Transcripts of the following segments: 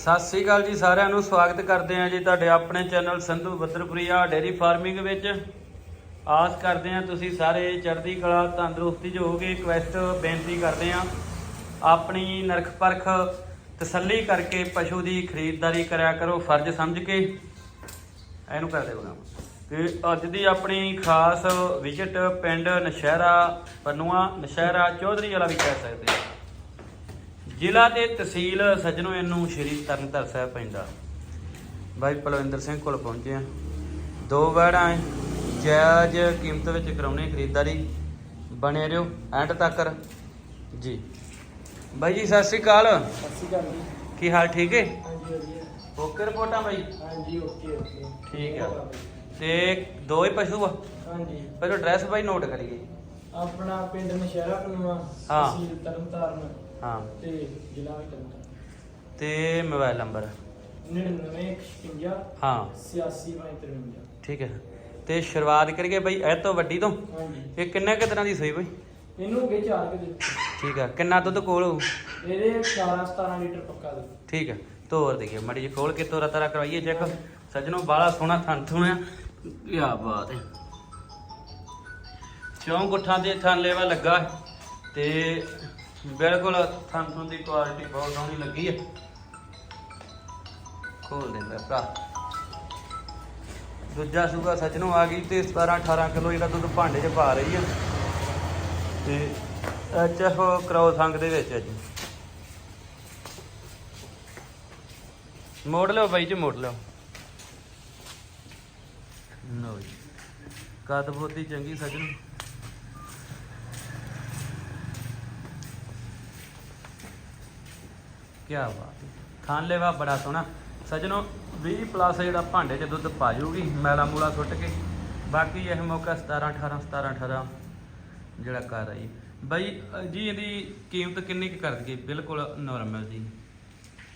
ਸਤਿ ਸ੍ਰੀ ਅਕਾਲ ਜੀ ਸਾਰਿਆਂ ਨੂੰ, ਸਵਾਗਤ ਕਰਦੇ ਹਾਂ ਜੀ ਤੁਹਾਡੇ ਆਪਣੇ channel Sandhu Badarpuria dairy farming ਵਿੱਚ। ਆਸ ਕਰਦੇ ਹਾਂ ਤੁਸੀਂ ਸਾਰੇ ਚੜ੍ਹਦੀ ਕਲਾ, ਤੰਦਰੁਸਤੀ 'ਚ ਹੋਗੇ ਰਿਕਵੈਸਟ ਬੇਨਤੀ ਕਰਦੇ ਹਾਂ, ਆਪਣੀ ਨਰਖ ਪਰਖ ਤਸੱਲੀ ਕਰਕੇ ਪਸ਼ੂ ਦੀ ਖਰੀਦਦਾਰੀ ਕਰਿਆ ਕਰੋ, ਫਰਜ਼ ਸਮਝ ਕੇ। ਇਹਨੂੰ ਕਰਦੇ ਬਗਾ ਤੇ ਅੱਜ ਦੀ ਆਪਣੀ ਖਾਸ ਵਿਜ਼ਿਟ ਪਿੰਡ ਨਸ਼ਹਿਰਾ, ਪਨੂਆ ਨਸ਼ਹਿਰਾ, ਚੌਧਰੀ ਵਾਲਾ ਵੀ ਕਹਿ ਸਕਦੇ ਹਾਂ। ਜ਼ਿਲ੍ਹਾ ਤੇ ਤਹਿਸੀਲ ਸਜਣੋ ਇਹਨੂੰ ਸ਼੍ਰੀ ਤਰਨਤਾਰਨ ਸਾਹਿਬ ਪੈਂਦਾ। ਬਾਈ ਪਲਵਿੰਦਰ ਸਿੰਘ ਕੋਲ ਪਹੁੰਚੇ ਆ ਦੋ ਵੜਾਂ ਜਾਇਜ਼ ਕੀਮਤ ਵਿੱਚ ਕਰਾਉਣੇ ਖਰੀਦਦਾਰੀ। ਬਣੇ ਰਹੋ ਐਂਡ ਤੱਕ। ਜੀ। ਬਾਈ ਜੀ ਸਤਿ ਸ੍ਰੀ ਅਕਾਲ। ਸਤਿ ਸ਼੍ਰੀ ਅਕਾਲ ਜੀ ਕੀ ਹਾਲ ਠੀਕ ਹੈ ਹਾਂਜੀ ਵਧੀਆ ਓਕੇ ਰਿਪੋਰਟਾਂ ਬਾਈ? ਹਾਂਜੀ ਓਕੇ ਓਕੇ। ਠੀਕ ਆ। ਤੇ ਦੋ ਹੀ ਪਸ਼ੂ ਆ? ਹਾਂਜੀ। ਪਹਿਲਾਂ ਐਡਰੈਸ ਬਾਈ ਨੋਟ ਕਰੀਏ। ਆਪਣਾ ਪਿੰਡ ਨਸ਼ਹਿਰਾ ਪਨੂਆ ਹਾਂ। ਤਹਿਸੀਲ ਤਰਨਤਾਰਨ। ਹਾਂ। ਤੇ ਜ਼ਿਲ੍ਹਾ ਮੋਬਾਈਲ ਨੰਬਰ? 9956 ਹਾਂ। 8653 ਠੀਕ ਹੈ। ਤੇ ਸ਼ੁਰੂਆਤ ਕਰੀਏ ਬਾਈ ਇਹ ਤੋਂ ਵੱਡੀ ਤੋਂ? ਹਾਂਜੀ। ਇਹ ਕਿੰਨੇ ਕੁ ਤਰ੍ਹਾਂ ਦੀ ਸੂਈ ਬਾਈ? ਇਹਨੂੰ ਹੋ ਗਏ ਚਾਰ ਕੇ ਦੇ ਠੀਕ ਆ। ਕਿੰਨਾ ਦੁੱਧ ਕੋਲ ਹੋਊ? ਇਹਦੇ 18 17 ਲੀਟਰ ਪੱਕਾ ਦੇ ਠੀਕ ਹੈ ਤੋਰ ਦੇਈਏ ਮੜੀ ਜੀ ਖੋਲ ਕੇ ਤੋਰਾ ਤਾਰਾ ਕਰਵਾਈਏ ਚੈੱਕ। ਸੱਜਣੋ ਬਾਲਾ ਸੋਹਣਾ ਥਣ ਥੁਣਿਆ ਕੀ ਬਾਤ ਹੈ। ਚੌਂ ਗੁੱਠਾਂ ਦੇ ਥਣ ਲੈਵਾ ਲੱਗਾ। ਹੈ ਤੇ ਬਿਲਕੁਲ ਥਣ ਥੁਣ ਦੀ ਕੁਆਲਿਟੀ ਬਹੁਤ ਸੋਹਣੀ ਲੱਗੀ ਹੈ ਖੋਲ ਦਿੰਦਾ ਭਰਾ। ਦੂਜਾ ਸੂਗਾ ਸੱਜਣੋ ਆ ਗਈ ਤੇ 17 18 ਕਿਲੋ ਜਿਹੜਾ ਦੁੱਧ ਭਾਂਡੇ 'ਚ ਪਾ ਰਹੀ ਹੈ ਤੇ ਐਚ ਐਫ ਕ੍ਰੋਸ ਸੰਗ ਦੇ ਵਿੱਚ ਹੈ ਜੀ। ਮੋੜ ਲਿਓ ਬਾਈ ਜੀ, ਮੋੜ ਲਿਓ। ਲਓ ਜੀ। ਕਦ ਚੰਗੀ ਸੱਜਣ। ਕੀ ਬਾਤ ਹੈ। ਖਾਣ ਲੈਵਾ ਬੜਾ ਸੋਹਣਾ। ਸਜਣੋ 20 ਪਲੱਸ ਜਿਹੜਾ ਭਾਂਡੇ 'ਚ ਦੁੱਧ ਪਾ ਜੂਗੀ ਮੈਲਾ ਮੂਲਾ ਸੁੱਟ ਕੇ। ਬਾਕੀ ਇਹ ਮੌਕਾ 17 18 17 18 ਜਿਹੜਾ ਕਰ ਰਹੀ ਬਾਈ ਜੀ ਇਹਦੀ ਕੀਮਤ ਕਿੰਨੀ ਕੁ ਕਰ ਦਈਏ ਬਿਲਕੁਲ ਨਾਰਮਲ ਜੀ।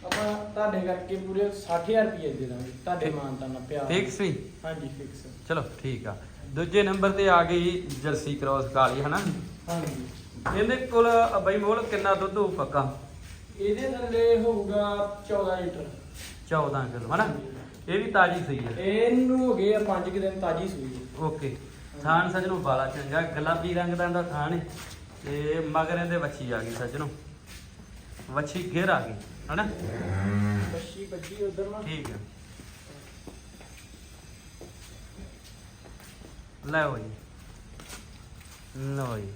ਆਪਾਂ ਤੁਹਾਡੇ ਕਰਕੇ ਪੂਰੇ 60000 ਰੁਪਏ ਦੇ ਦਾਂਗੇ। ਤੁਹਾਡੇ। ਮਾਨਤਾ ਨਾਲ ਪਿਆਰ ਫਿਕਸ ਵੀ ਹਾਂਜੀ ਫਿਕਸ ਚਲੋ ਠੀਕ ਆ। ਦੂਜੇ ਨੰਬਰ ਤੇ ਆ ਗਈ ਜਰਸੀ ਕ੍ਰੋਸ ਕਾਲੀ ਹਨਾ? ਹਾਂਜੀ। ਇਹਦੇ ਕੋਲ ਬਾਈ ਮੋਲ ਕਿੰਨਾ ਦੁੱਧ ਹੋਊ ਪੱਕਾ? ਇਹਦੇ ਥੱਲੇ ਹੋਊਗਾ 14 ਲੀਟਰ। 14 ਕਿਲੋ ਹਨਾ? ਇਹ ਵੀ ਤਾਜੀ ਸਹੀ ਹੈ। ਇਹਨੂੰ ਹੋ ਗਏ ਆ 5 ਕਿ ਦਿਨ ਤਾਜੀ ਸੂਈ ਹੈ। ਓਕੇ। ਥਾਨ ਸਜਣੋ ਬਾਲਾ ਚੰਗਾ ਗੁਲਾਬੀ ਰੰਗ ਦਾ ਇਹਦਾ ਥਾਨ ਹੈ। ਤੇ ਮਗਰ ਇਹਦੇ ਵੱਛੀ ਆ ਗਈ ਸਜਣੋ। ਵੱਛੀ ਘੇਰ ਆ ਗਈ ਹਨਾ? ਬੱਛੀ ਬੱਜੀ ਉਧਰ ਨਾ। ਠੀਕ ਹੈ। ਲਓ ਜੀ। ਲਓ ਜੀ।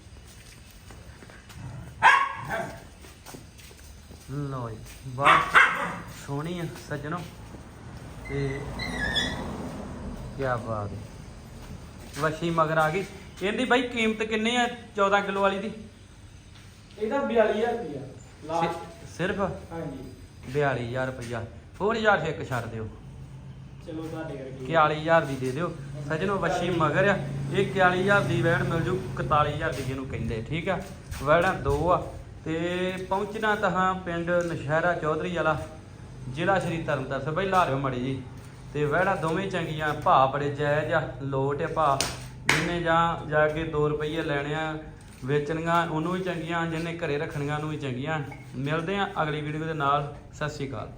ਲਓ ਜੀ ਬਹੁਤ ਸੋਹਣੀ ਆ ਸੱਜਣੋ। ਤੇ ਕੀ ਬਾਤ ਹੈ। ਵਸ਼ੀ ਮਗਰ ਆ ਗਈ। ਇਹਦੀ ਬਾਈ ਕੀਮਤ ਕਿੰਨੀ ਆ 14 ਕਿਲੋ ਵਾਲੀ ਦੀ? ਇਹਦਾ 42000 ਰੁਪਿਆ ਲਾਸਟ ਸਿਰਫ? ਹਾਂਜੀ। 42000 ਰੁਪਇਆ ਹੋਰ ਹਜ਼ਾਰ ਇੱਕ ਛੱਡ ਦਿਓ। ਚਲੋ ਤੁਹਾਡੇ ਕਰਕੇ 41000 ਦੀ ਦੇ ਦਿਓ। ਸਜਣੋ ਵੱਛੀ ਮਗਰ ਆ। ਇਹ 41000 ਦੀ ਵੈੜ ਮਿਲ ਜੂ 41000 ਦੀ ਜਿਹਨੂੰ ਕਹਿੰਦੇ ਠੀਕ ਆ? ਵੈੜਾਂ ਦੋ ਆ। ਤੇ ਪਹੁੰਚਣਾ ਤਾਂ ਪਿੰਡ ਨਸ਼ਹਿਰਾ ਚੌਧਰੀ ਵਾਲਾ, ਜ਼ਿਲ੍ਹਾ ਸ਼੍ਰੀ ਤਰਨਤਾਰਨ ਸੇ ਬਈ ਲਾਰਿਓ ਮੜੀ ਜੀ। ਤੇ ਵੈੜਾਂ ਦੋਵੇਂ ਚੰਗੀਆਂ ਭਾ ਬੜੇ ਜਾਇਜ਼ ਆ, ਲੋਟ ਆ ਭਾ ਜਿੰਨੇ ਜਾਂ, ਜਾ ਕੇ 2 ਰੁਪਏ ਲੈਣੇ ਆ, ਵੇਚਣੀਆਂ, ਉਹਨੂੰ ਵੀ ਚੰਗੀਆਂ ਜਿਹਨੇ ਘਰੇ ਰੱਖਣੀਆਂ, ਉਹਨੂੰ ਵੀ ਚੰਗੀਆਂ। ਮਿਲਦੇ ਆ ਅਗਲੀ ਵੀਡੀਓ ਦੇ ਨਾਲ, ਸਤਿ ਸ਼੍ਰੀ ਅਕਾਲ।